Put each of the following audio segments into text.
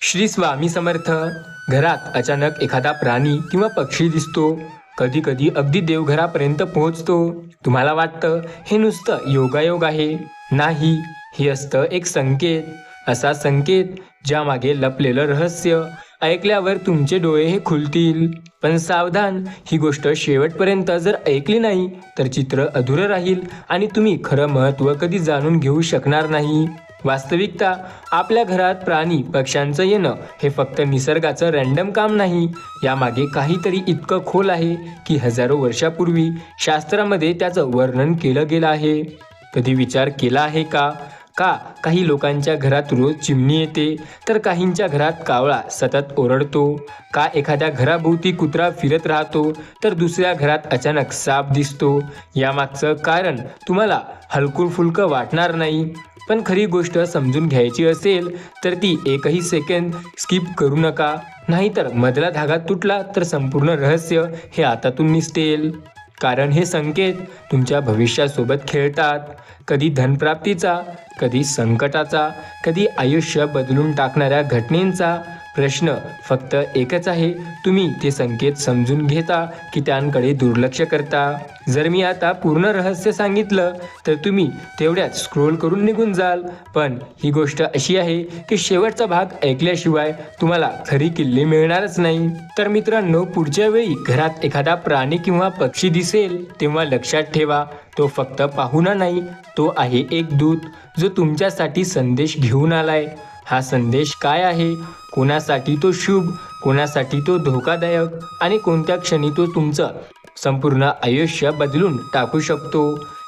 श्री स्वामी समर्थ. घरात अचानक एखादा प्राणी किंवा पक्षी दिसतो. कधी कधी अगदी देवघरापर्यंत पोहोचतो. तुम्हाला वाटतं हे नुसतं योगायोग आहे. नाही हे असतं एक संकेत. असा संकेत ज्यामागे लपलेलं रहस्य. ऐकल्यावर तुमचे डोळे हे खुलतील. पण सावधान ही गोष्ट शेवटपर्यंत जर ऐकली नाही तर चित्र अधुरं राहील आणि तुम्ही खरं महत्त्व कधी जाणून घेऊ शकणार नाही. वास्तविकता आपल्या घरात प्राणी पक्ष्यांचं येणं हे फक्त निसर्गाचं रँडम काम नाही. यामागे काहीतरी इतकं खोल आहे की हजारो वर्षापूर्वी शास्त्रामध्ये त्याचं वर्णन केलं गेलं आहे. कधी विचार केला आहे का? का काही लोकांच्या घरात रोज चिमणी येते तर काहींच्या घरात कावळा सतत ओरडतो. का एखाद्या घराभोवती कुत्रा फिरत राहतो तर दुसऱ्या घरात अचानक साप दिसतो. यामागचं कारण तुम्हाला हलकुलफुलकं वाटणार नाही. पण खरी गोष्ट समजून घ्यायची असेल तर ती एकही सेकंद स्किप करू नका. नाहीतर मधला धागा तुटला तर संपूर्ण रहस्य हे आतातून निसटेल. कारण हे संकेत तुमच्या भविष्यासोबत खेळतात. कधी धनप्राप्तीचा कधी संकटाचा कधी आयुष्य बदलून टाकणाऱ्या घटनेंचा प्रश्न फक्त एकच आहे. तुम्ही ते संकेत समजून घेता की त्यांकडे दुर्लक्ष करता. जर मी आता पूर्ण रहस्य सांगितलं तर तुम्ही तेवढ्यात स्क्रोल करून निघून जाल. पण ही गोष्ट अशी आहे की शेवटचा भाग ऐकल्याशिवाय तुम्हाला खरी किल्ली मिळणारच नाही. तर मित्रांनो पुढच्या वेळी घरात एखादा प्राणी किंवा पक्षी दिसेल तेव्हा लक्षात ठेवा तो फक्त पाहुणा नाही तो आहे एक दूत जो तुमच्यासाठी संदेश घेऊन आलाय. हा संदेश काय आहे? कोणासाठी तो शुभ कोणासाठी तो धोकादायक आणि कोणत्या क्षणी तो तुमचं? संपूर्ण आयुष्य बदलून टाकू शकतो.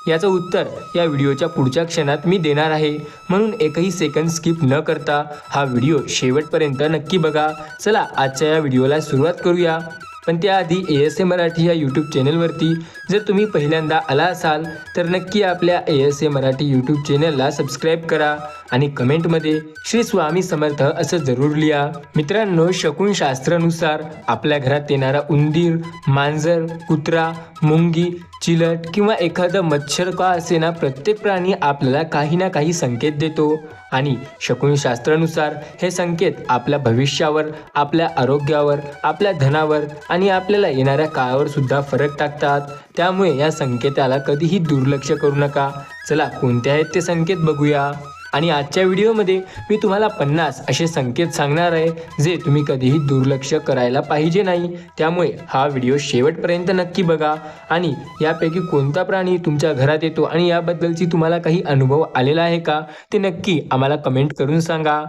याचं उत्तर या व्हिडिओच्या पुढच्या क्षणात मी देणार आहे. म्हणून एकही सेकंद स्किप न करता हा व्हिडिओ शेवटपर्यंत नक्की बघा. चला आजच्या या व्हिडिओला सुरुवात करूया. पण त्याआधी ए एस ए मराठी या यूट्यूब चॅनलवरती जर तुम्ही पहिल्यांदा आला असाल तर नक्की आपल्या A S A Marathi YouTube चॅनलला सबस्क्राईब करा. आणि कमेंटमध्ये श्री स्वामी समर्थ असं जरूर लिहा. मित्रांनो शकून शास्त्रानुसार आपल्या घरात येणारा उंदीर मांजर कुत्रा मुंगी चिलट किंवा एखादं मच्छर का असेना प्रत्येक प्राणी आपल्याला काही ना काही संकेत देतो. आणि शकुनशास्त्रानुसार हे संकेत आपल्या भविष्यावर आपल्या आरोग्यावर आपल्या धनावर आणि आपल्याला येणाऱ्या काळावर सुद्धा फरक टाकतात. त्यामुळे या संकेताला कधीही दुर्लक्ष करू नका. चला कोणते आहेत ते संकेत बघूया. आणि आजच्या व्हिडिओमध्ये मी तुम्हाला पन्नास असे संकेत सांगणार आहे जे तुम्ही कधीही दुर्लक्ष करायला पाहिजे नाही. त्यामुळे हा व्हिडिओ शेवटपर्यंत नक्की बघा आणि यापैकी कोणता प्राणी तुमच्या घरात येतो आणि याबद्दलची तुम्हाला काही अनुभव आलेला आहे का ते नक्की आम्हाला कमेंट करून सांगा.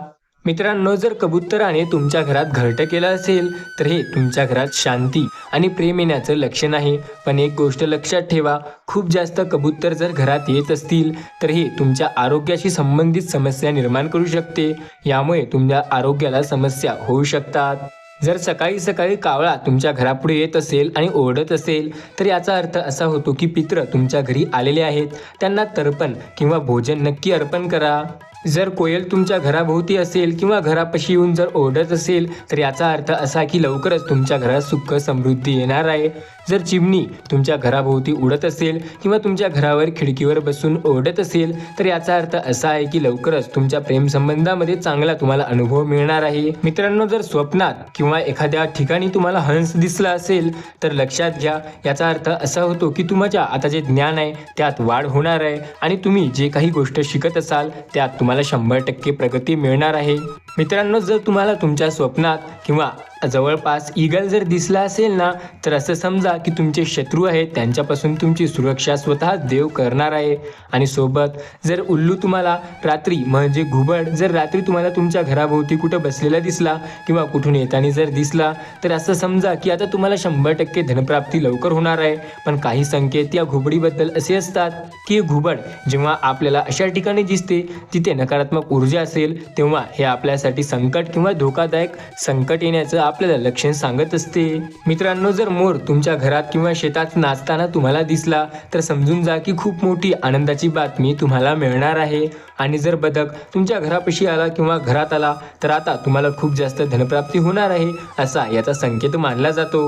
मित्रांनो जर कबुतराने तुमच्या घरात घरटं केलं असेल तर हे तुमच्या घरात शांती आणि प्रेम येण्याचं लक्षण आहे. पण एक गोष्ट लक्षात ठेवा खूप जास्त कबुतर जर घरात येत असतील तर हे तुमच्या आरोग्याशी संबंधित समस्या निर्माण करू शकते. यामुळे तुमच्या आरोग्याला समस्या होऊ शकतात. जर सकाळी सकाळी कावळा तुमच्या घरापुढे येत असेल आणि ओरडत असेल तर याचा अर्थ असा होतो की पित्र तुमच्या घरी आलेले आहेत. त्यांना तर्पण किंवा भोजन नक्की अर्पण करा. जर कोयल तुमच्या घराभोवती असेल किंवा घरापाशी येऊन जर ओरडत असेल तर याचा अर्थ असा की लवकरच तुमच्या घरात सुख समृद्धी येणार आहे. जर चिमणी तुमच्या घराभोवती उडत असेल किंवा तुमच्या घरावर खिडकीवर बसून ओरडत असेल तर याचा अर्थ असा आहे की लवकरच तुमच्या प्रेमसंबंधामध्ये चांगला तुम्हाला अनुभव मिळणार आहे. मित्रांनो जर स्वप्नात किंवा एखाद्या ठिकाणी तुम्हाला हंस दिसला असेल तर लक्षात घ्या याचा अर्थ असा होतो की तुमच्या आता जे ज्ञान आहे त्यात वाढ होणार आहे. आणि तुम्ही जे काही गोष्ट शिकत असाल त्यात तुम्हाला शंभर टक्के प्रगती मिळणार आहे. मित्रांनो जर तुम्हाला तुमच्या स्वप्नात किंवा जवळपास ईगल जर दिसला असेल ना तर असं समजा की तुमचे शत्रू आहेत त्यांच्यापासून तुमची सुरक्षा स्वतः देव करणार आहे. आणि सोबत जर उल्लू तुम्हाला रात्री म्हणजे घुबड जर रात्री तुम्हाला तुमच्या घराभोवती कुठं बसलेला दिसला किंवा कुठून येताना जर दिसला तर असं समजा की आता तुम्हाला शंभर टक्के धनप्राप्ती लवकर होणार आहे. पण काही संकेत या घुबडीबद्दल असे असतात की घुबड जेव्हा आपल्याला अशा ठिकाणी दिसते तिथे नकारात्मक ऊर्जा असेल तेव्हा हे आपल्यासाठी संकट किंवा धोकादायक संकट येण्याचं आपल्याला लक्षण सांगत असते. मित्रांनो जर मोर तुमच्या घरात किंवा शेतात नाचताना तुम्हाला दिसला तर समजून जा की खूप मोठी आनंदाची बातमी तुम्हाला मिळणार आहे. आणि जर बदक तुमच्या घरापाशी आला किंवा घरात आला तर आता तुम्हाला खूप जास्त धनप्राप्ती होणार आहे असा याचा संकेत मानला जातो.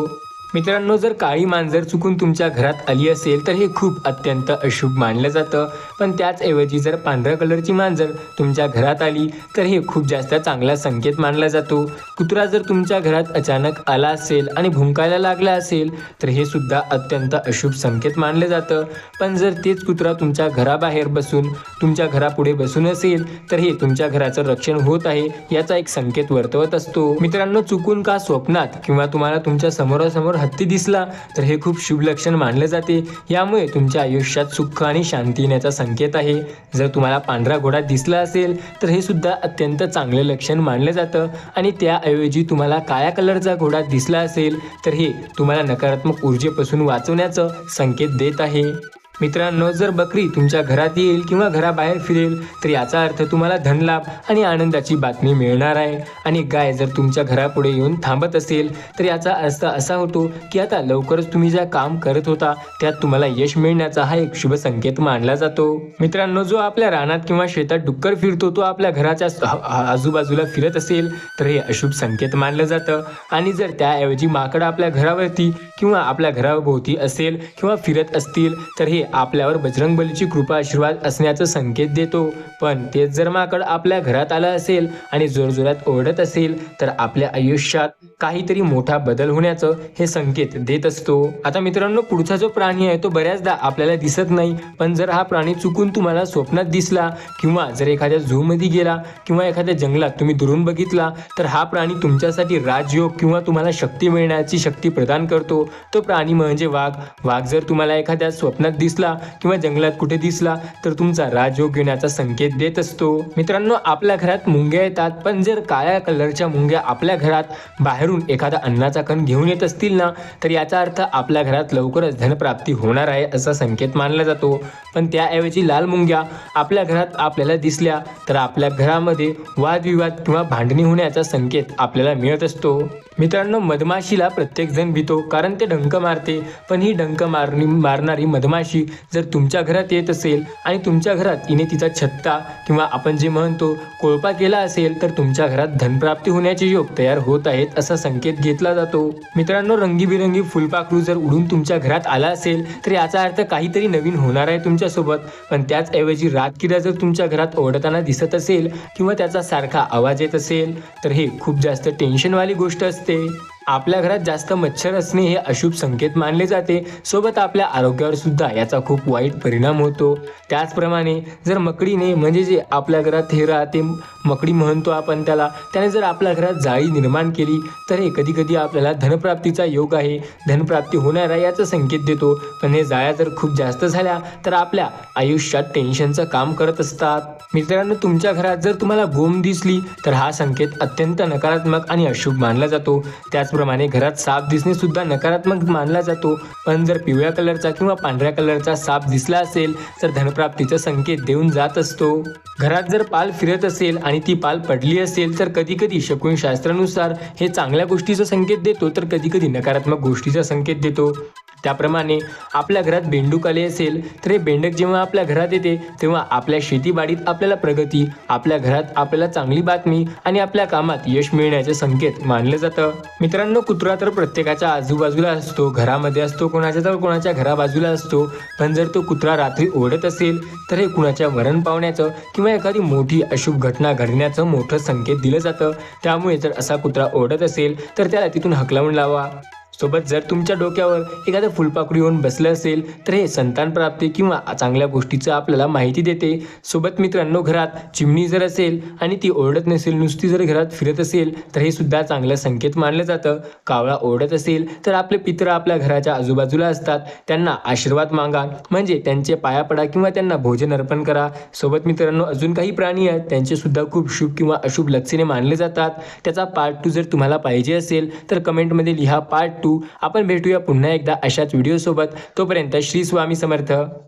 मित्रांनो जर काळी मांजर चुकून तुमच्या घरात आली असेल तर हे खूप अत्यंत अशुभ मानलं जातं. पण त्याचऐवजी जर पांढऱ्या कलरची मांजर तुमच्या घरात आली तर हे खूप जास्त चांगला संकेत मानला जातो. कुत्रा जर तुमच्या घरात अचानक आला असेल आणि भुंकायला लागला असेल तर हे सुद्धा अत्यंत अशुभ संकेत मानलं जातं. पण जर तेच कुत्रा तुमच्या घराबाहेर बसून तुमच्या घरापुढे बसून असेल तर हे तुमच्या घराचं रक्षण होत आहे याचा एक संकेत वर्तवत असतो. मित्रांनो चुकून का स्वप्नात किंवा तुम्हाला तुमच्या समोरासमोर हत्ती दिसला तर हे खूप शुभ लक्षण मानले जाते. यामुळे तुमच्या आयुष्यात सुख आणि शांती येण्याचा संकेत आहे. जर तुम्हाला पांढरा घोडा दिसला असेल तर हे सुद्धा अत्यंत चांगले लक्षण मानलं जातं. आणि त्याऐवजी तुम्हाला काळ्या कलरचा घोडा दिसला असेल तर हे तुम्हाला नकारात्मक ऊर्जेपासून वाचवण्याचं संकेत देत आहे. मित्रांनो जर बकरी तुमच्या घरात येईल किंवा घराबाहेर फिरेल तर याचा अर्थ तुम्हाला धनलाभ आणि आनंदाची बातमी मिळणार आहे. आणि गाय जर तुमच्या घरापुढे येऊन थांबत असेल तर याचा अर्थ असा होतो की आता लवकरच तुम्ही ज्या काम करत होता त्यात तुम्हाला यश मिळण्याचा हा एक शुभ संकेत मानला जातो. मित्रांनो जो आपल्या रानात किंवा शेतात डुक्कर फिरतो तो आपल्या घराच्या आजूबाजूला फिरत असेल तर हे अशुभ संकेत मानलं जातं. आणि जर त्याऐवजी माकड आपल्या घरावरती किंवा आपल्या घराभोवती असेल किंवा फिरत असतील तर हे आपल्यावर बजरंगबलीची कृपा आशीर्वाद असण्याचा संकेत देतो. पण तेच जर माकड आपल्या घरात आलं असेल आणि जोरजोरात ओरडत असेल तर आपल्या आयुष्यात काहीतरी मोठा बदल होण्याचं हे संकेत देत असतो. आता मित्रांनो पुढचा जो प्राणी आहे तो बऱ्याचदा आपल्याला दिसत नाही पण जर हा प्राणी चुकून तुम्हाला स्वप्नात दिसला किंवा जर एखाद्या झू मध्ये गेला किंवा एखाद्या जंगलात तुम्ही दुरून बघितला तर हा प्राणी तुमच्यासाठी राजयोग किंवा तुम्हाला शक्ती मिळण्याची शक्ती प्रदान करतो. तो प्राणी म्हणजे वाघ. वाघ जर तुम्हाला एखाद्या स्वप्नात दिस दिसला किंवा जंगलात कुठे दिसला तर तुमचा राजयोग येण्याचा संकेत देत असतो. मित्रांनो आपल्या घरात मुंग्या येतात पण जर काळ्या कलरच्या मुंग्या आपल्या घरात बाहेरून एखादा अन्नाचा कण घेऊन येत असतील ना तर याचा अर्थ आपल्या घरात लवकरच धनप्राप्ती होणार आहे असा संकेत मानला जातो. पण त्याऐवजी लाल मुंग्या आपल्या घरात आपल्याला दिसल्या तर आपल्या घरामध्ये वादविवाद किंवा भांडणी होण्याचा संकेत आपल्याला मिळत असतो. मित्रांनो मधमाशीला प्रत्येक जण भीतो कारण ते डंक मारते. पण ही डंक मारणी मारणारी मधमाशी जर तुमच्या घरात येत असेल आणि तुमच्या घरात हिने तिचा छत्ता किंवा आपण जे म्हणतो कोळपा केला असेल तर तुमच्या घरात धनप्राप्ती होण्याचे योग तयार होत आहेत असा संकेत घेतला जातो. मित्रांनो रंगीबिरंगी फुलपाखरू जर उडून तुमच्या घरात आला असेल तर याचा अर्थ काहीतरी नवीन होणार आहे तुमच्यासोबत. पण त्याचऐवजी रातकिडा जर तुमच्या घरात ओढताना दिसत असेल किंवा त्याचा सारखा आवाज येत असेल तर हे खूप जास्त टेन्शनवाली गोष्ट असते. आपल्या घरात जास्त मच्छर असणे हे अशुभ संकेत मानले जाते. सोबत आपल्या आरोग्यावर सुद्धा याचा खूप वाईट परिणाम होतो. त्याचप्रमाणे जर मकडीने म्हणजे जे आपल्या घरात हे राहते मकडी म्हणतो आपण त्याला त्याने जर आपल्या घरात जाळी निर्माण केली तर हे कधी कधी आपल्याला धनप्राप्तीचा योग आहे. धनप्राप्ती होणार आहे याचा संकेत देतो. पण हे जाळ्या जर खूप जास्त झाल्या तर आपल्या आयुष्यात टेन्शनचं काम करत असतात. मित्रांनो तुमच्या घरात जर तुम्हाला गोम दिसली तर हा संकेत अत्यंत नकारात्मक आणि अशुभ मानला जातो. त्याचप्रमाणे घरात साप दिसणे सुद्धा नकारात्मक मानला जातो. पण जर पिवळ्या कलरचा किंवा पांढऱ्या कलरचा साप दिसला असेल तर धनप्राप्तीचा संकेत देऊन जात असतो. घरात जर पाल फिरत असेल आणि ती पाल पडली असेल तर कधी कधी शकून शास्त्रानुसार हे चांगल्या गोष्टीचा संकेत देतो तर कधी कधी नकारात्मक गोष्टीचा संकेत देतो. त्याप्रमाणे आपल्या घरात बेंडूक आले असेल तर हे बेंडक जेव्हा आपल्या घरात येते तेव्हा आपल्या शेतीबाडीत आपल्याला प्रगती आपल्या घरात आपल्याला चांगली बातमी आणि आपल्या कामात यश मिळण्याचे संकेत मानलं जातं. मित्रांनो कुत्रा तर प्रत्येकाच्या आजूबाजूला असतो घरामध्ये असतो कोणाच्या तर कोणाच्या घराबाजूला असतो. पण जर तो कुत्रा रात्री ओढत असेल तर हे कुणाच्या वरण पावण्याचं किंवा एखादी मोठी अशुभ घटना घडण्याचं मोठं संकेत दिलं जातं. त्यामुळे जर असा कुत्रा ओढत असेल तर त्याला तिथून हकलावून लावा. सोबत जर तुमच्या डोक्यावर एखादं फुलपाखरू येऊन बसलं असेल तर हे संतान प्राप्ती किंवा चांगल्या गोष्टीचं आपल्याला माहिती देते. सोबत मित्रांनो घरात चिमणी जर असेल आणि ती ओरडत नसेल नुसती जर घरात फिरत असेल तर हे सुद्धा चांगलं संकेत मानलं जातं. कावळा ओरडत असेल तर आपले पित्र आपल्या घराच्या आजूबाजूला असतात. त्यांना आशीर्वाद मागा म्हणजे त्यांचे पाया पडा किंवा त्यांना भोजन अर्पण करा. सोबत मित्रांनो अजून काही प्राणी आहेत त्यांचे सुद्धा खूप शुभ किंवा अशुभ लक्षणे मानले जातात. त्याचा पार्ट टू जर तुम्हाला पाहिजे असेल तर कमेंटमध्ये लिहा पार्ट टू आपण भेटूया पुन्हा एकदा अशाच व्हिडिओसोबत तोपर्यंत श्री स्वामी समर्थ.